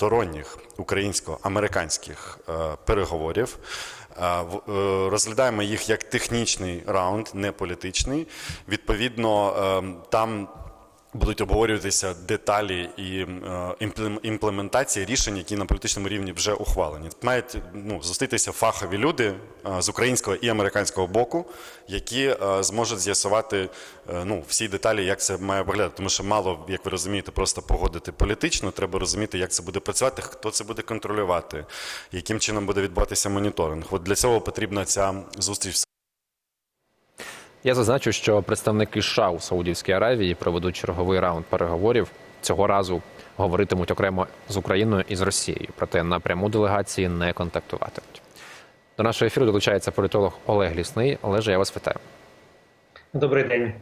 двосторонніх українсько-американських е, переговорів. Е, е, Розглядаємо їх як технічний раунд, не політичний. Відповідно, там будуть обговорюватися деталі і е, імплементація рішень, які на політичному рівні вже ухвалені. Мають ну, зустрітися фахові люди е, з українського і американського боку, які е, зможуть з'ясувати ну, всі деталі, як це має виглядати. Тому що мало, як ви розумієте, просто погодити політично. Треба розуміти, як це буде працювати, хто це буде контролювати, яким чином буде відбуватися моніторинг. От для цього потрібна ця зустріч Я зазначу, що представники США у Саудівській Аравії проведуть черговий раунд переговорів. Цього разу говоритимуть окремо з Україною і з Росією. Проте напряму делегації не контактуватимуть. До нашого ефіру долучається політолог Олег Лісний. Олеже, я вас вітаю. Добрий день.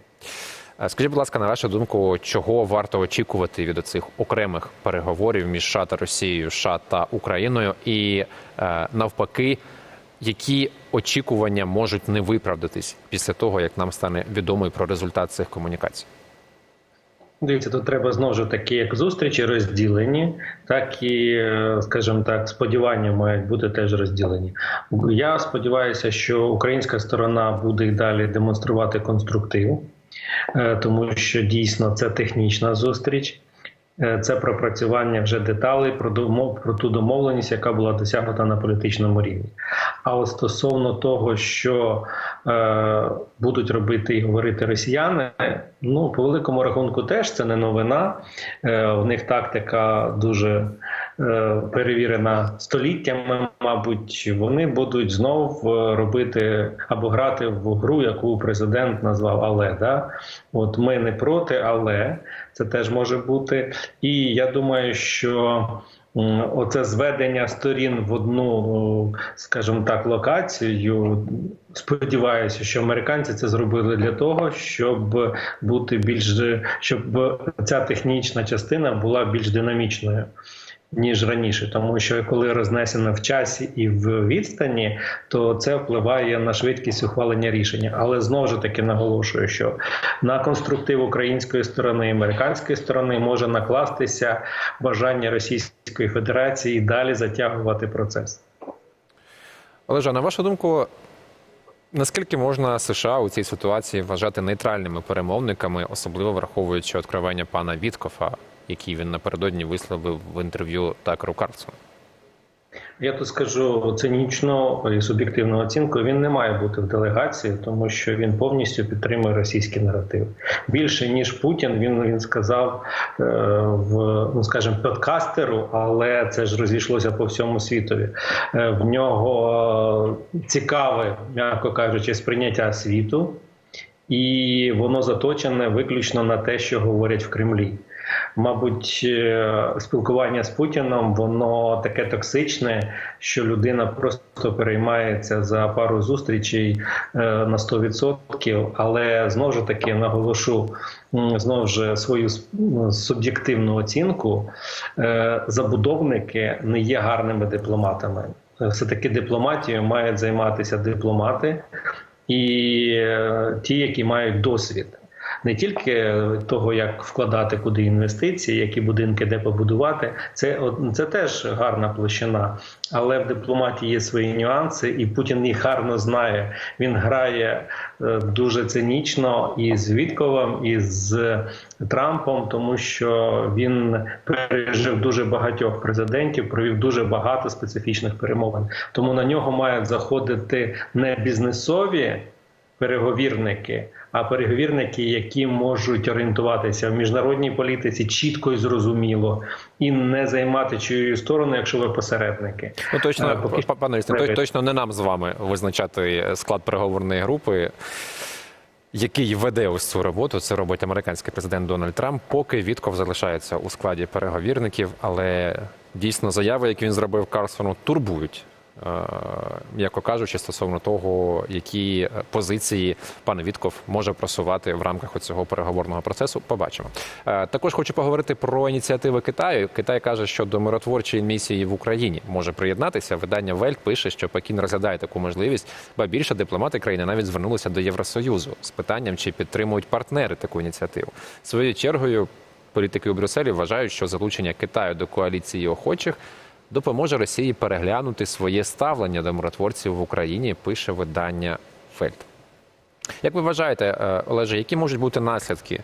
Е, Скажіть, будь ласка, на вашу думку, чого варто очікувати від цих окремих переговорів між США та Росією, США та Україною, і е, навпаки, які очікування можуть не виправдатись після того, як нам стане відомо про результат цих комунікацій? Дивіться, тут треба знову ж таки як зустрічі розділені, так і, е, скажімо так, сподівання мають бути теж розділені. Я сподіваюся, що українська сторона буде і далі демонструвати конструктив, е, тому що дійсно це технічна зустріч. Е, Це пропрацювання вже деталей про домов про ту домовленість, яка була досягнута на політичному рівні. А от стосовно того, що е, будуть робити і говорити росіяни, ну по великому рахунку, теж це не новина. Е, в них тактика дуже е, перевірена століттями. Мабуть, вони будуть знов е, робити або грати в гру, яку президент назвав Але. Да? От ми не проти, але це теж може бути. І я думаю, що оце зведення сторін в одну, скажімо так, локацію. Сподіваюся, що американці це зробили для того, щоб бути більш щоб ця технічна частина була більш динамічною. Ніж раніше, тому що коли рознесено в часі і в відстані, то це впливає на швидкість ухвалення рішення. Але знову ж таки наголошую, що на конструктив української сторони і американської сторони може накластися бажання Російської Федерації і далі затягувати процес. Олеже, на вашу думку, наскільки можна США у цій ситуації вважати нейтральними перемовниками, особливо враховуючи відкривання пана Віткофа, який він напередодні висловив в інтерв'ю Такеру Карлсону? Я тут скажу цинічно і суб'єктивну оцінку. Він не має бути в делегації, тому що він повністю підтримує російський наратив. Більше ніж Путін. Він він сказав е, в ну скажімо, подкастеру, але це ж розійшлося по всьому світові. Е, в нього цікаве, м'яко кажучи, сприйняття світу, і воно заточене виключно на те, що говорять в Кремлі. Мабуть, е, спілкування з Путіном воно таке токсичне, що людина просто переймається за пару зустрічей е, на 100%. Але знову ж таки наголошу знову ж свою суб'єктивну оцінку. Е, Забудовники не є гарними дипломатами. Все таки дипломатією мають займатися дипломати і ті, які мають досвід. Не тільки того, як вкладати куди інвестиції, які будинки де побудувати, це це теж гарна площина. Але в дипломатії є свої нюанси, і Путін їх гарно знає. Він грає е, дуже цинічно і з Вітковим, і з Трампом, тому що він пережив дуже багатьох президентів, провів дуже багато специфічних перемовин. Тому на нього мають заходити не бізнесові переговірники, а переговірники, які можуть орієнтуватися в міжнародній політиці чітко і зрозуміло, і не займати чиєю сторону, якщо ви посередники. Ну точно, Е, поки па- пане то- точно не нам з вами визначати склад переговорної групи. Який веде ось цю роботу, це робить американський президент Дональд Трамп, поки Вітков залишається у складі переговірників, але дійсно заяви, які він зробив Карсону, турбують, м'яко кажучи, стосовно того, які позиції пан Вітков може просувати в рамках цього переговорного процесу. Побачимо. Е, Також хочу поговорити про ініціативи Китаю. Китай каже, що до миротворчої місії в Україні може приєднатися. Видання Вельт пише, що Пекін розглядає таку можливість, ба більше дипломати країни навіть звернулися до Євросоюзу з питанням, чи підтримують партнери таку ініціативу. Своєю чергою. політики у Брюсселі вважають, що залучення Китаю до коаліції охочих допоможе Росії переглянути своє ставлення до миротворців в Україні. Пише видання Фельд. Як ви вважаєте, е, Олеже, які можуть бути наслідки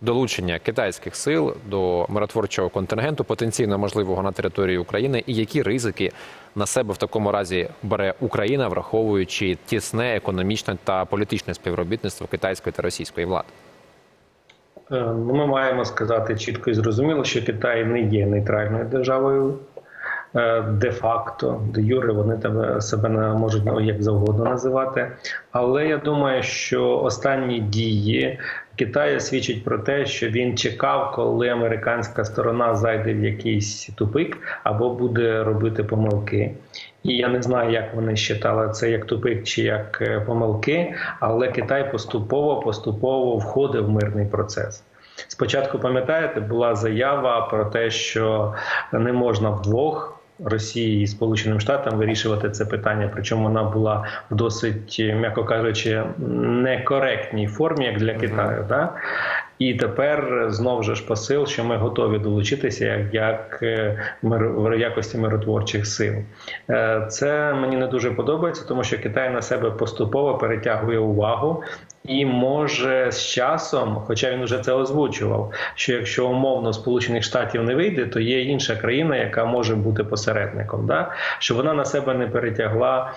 долучення китайських сил до миротворчого контингенту, потенційно можливого на території України, і які ризики на себе в такому разі бере Україна, враховуючи тісне економічне та політичне співробітництво китайської та російської влади? Е, Ну, ми маємо сказати чітко і зрозуміло, що Китай не є нейтральною державою. Е, Де-факто, де юре вони тебе себе не можуть як завгодно називати. Але я думаю, що останні дії Китаю свідчать про те, що він чекав, коли американська сторона зайде в якийсь тупик або буде робити помилки. І я не знаю, як вони вважали це як тупик чи як е, помилки, але Китай поступово поступово входив в мирний процес. Спочатку пам'ятаєте, була заява про те, що не можна вдвох. Росії і Сполученим Штатам вирішувати це питання, причому вона була в досить, м'яко кажучи, некоректній формі, як для Китаю. Да? І тепер знов же ж посил, що ми готові долучитися як, як е, мир, в якості миротворчих сил. Е, Це мені не дуже подобається, тому що Китай на себе поступово перетягує увагу. І може з часом, хоча він вже це озвучував, що якщо умовно Сполучених Штатів не вийде, то є інша країна, яка може бути посередником, да? що вона на себе не перетягла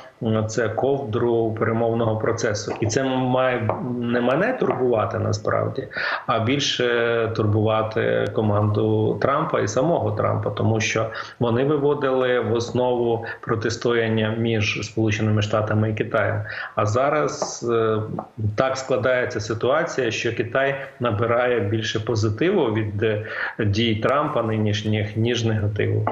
це ковдру перемовного процесу, і це має не мене турбувати насправді, а більше турбувати команду Трампа і самого Трампа, тому що вони виводили в основу протистояння між Сполученими Штатами і Китаєм. А зараз е, так складається ситуація, що Китай набирає більше позитиву від е, дій Трампа нинішніх ніж негативу.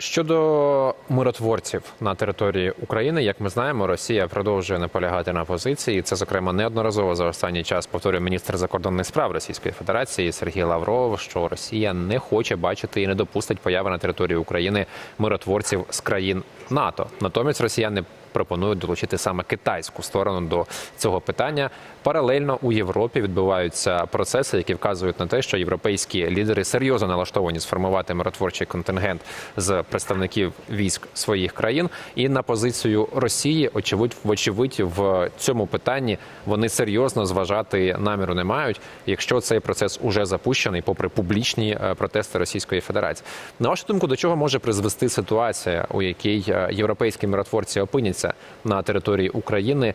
Щодо миротворців на території України, як ми знаємо, Росія продовжує наполягати на позиції. Це зокрема неодноразово за останній час повторює міністр закордонних справ Російської Федерації Сергій Лавров, що Росія не хоче бачити і не допустить появи на території України миротворців з країн НАТО. Натомість росіяни пропонують долучити саме китайську сторону до цього питання. Паралельно у Європі відбуваються процеси, які вказують на те, що європейські лідери серйозно налаштовані сформувати миротворчий контингент з представників військ своїх країн. І на позицію Росії, очевидь, вочевидь, в цьому питанні вони серйозно зважати наміру не мають, якщо цей процес уже запущений, попри публічні е, протести Російської Федерації. На вашу думку, до чого може призвести ситуація, у якій е, європейські миротворці опиняться на території України,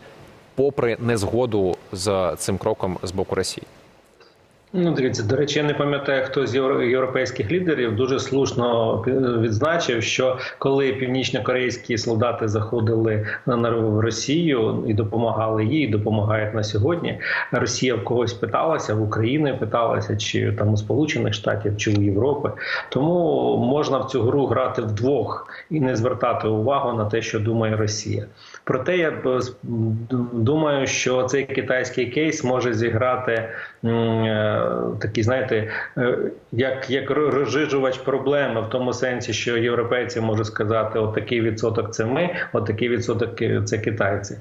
попри незгоду з цим кроком з боку Росії? Ну, дивіться, до речі, я не пам'ятаю, хто з європейських лідерів дуже слушно відзначив, що коли північно-корейські солдати заходили на Росію і допомагали їй, допомагають на сьогодні. Росія в когось питалася, в України питалася, чи там у Сполучених Штатів, чи у Європи. Тому можна в цю гру грати вдвох і не звертати увагу на те, що думає Росія. Проте я думаю, що цей китайський кейс може зіграти е, такий, знаєте, е, як, як розжижувач проблеми в тому сенсі, що європейці можуть сказати, от такий відсоток це ми, от такий відсоток е, це китайці.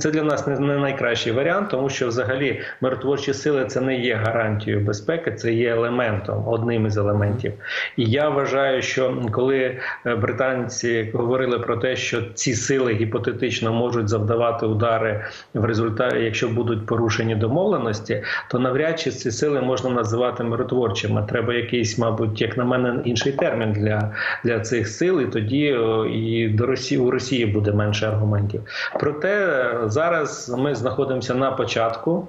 Це для нас не, не найкращий варіант, тому що взагалі миротворчі сили це не є гарантією безпеки, це є елементом, одним із елементів. І я вважаю, що коли е, британці говорили про те, що ці сили гіпотетично можуть завдавати удари в результаті, якщо будуть порушені домовленості, то навряд чи ці сили можна називати миротворчими. Треба якийсь, мабуть, як на мене, інший термін для, для цих сил, і тоді і до Росії у Росії буде менше аргументів. Проте е, зараз ми знаходимося на початку.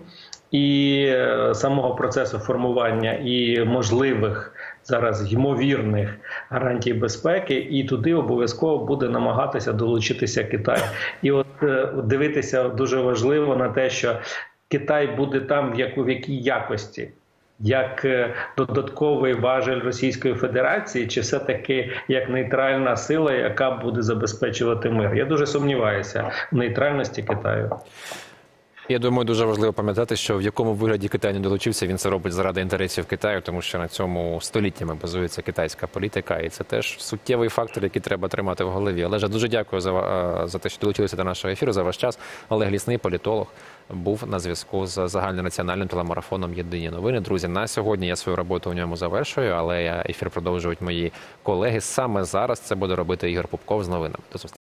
І е, самого процесу формування і можливих зараз ймовірних гарантій безпеки, і туди обов'язково буде намагатися долучитися Китай. І от е, дивитися дуже важливо на те, що Китай буде там в яку в якій якості. Як е, додатковий важель Російської Федерації, чи все таки як нейтральна сила, яка буде забезпечувати мир? Я дуже сумніваюся в нейтральності Китаю. Я думаю, дуже важливо пам'ятати, що в якому вигляді Китай не долучився, він це робить заради інтересів Китаю, тому що на цьому століттями базується китайська політика, і це теж суттєвий фактор, який треба тримати в голові. Олеже, дуже дякую за, ва- за те, що долучилися до нашого ефіру, за ваш час. Олег Лісний, політолог, був на зв'язку з загальнонаціональним телемарафоном Єдині новини. Друзі, на сьогодні я свою роботу у ньому завершую, але ефір продовжують мої колеги. Саме зараз це буде робити Ігор Пупков з новинами. До зустрічі.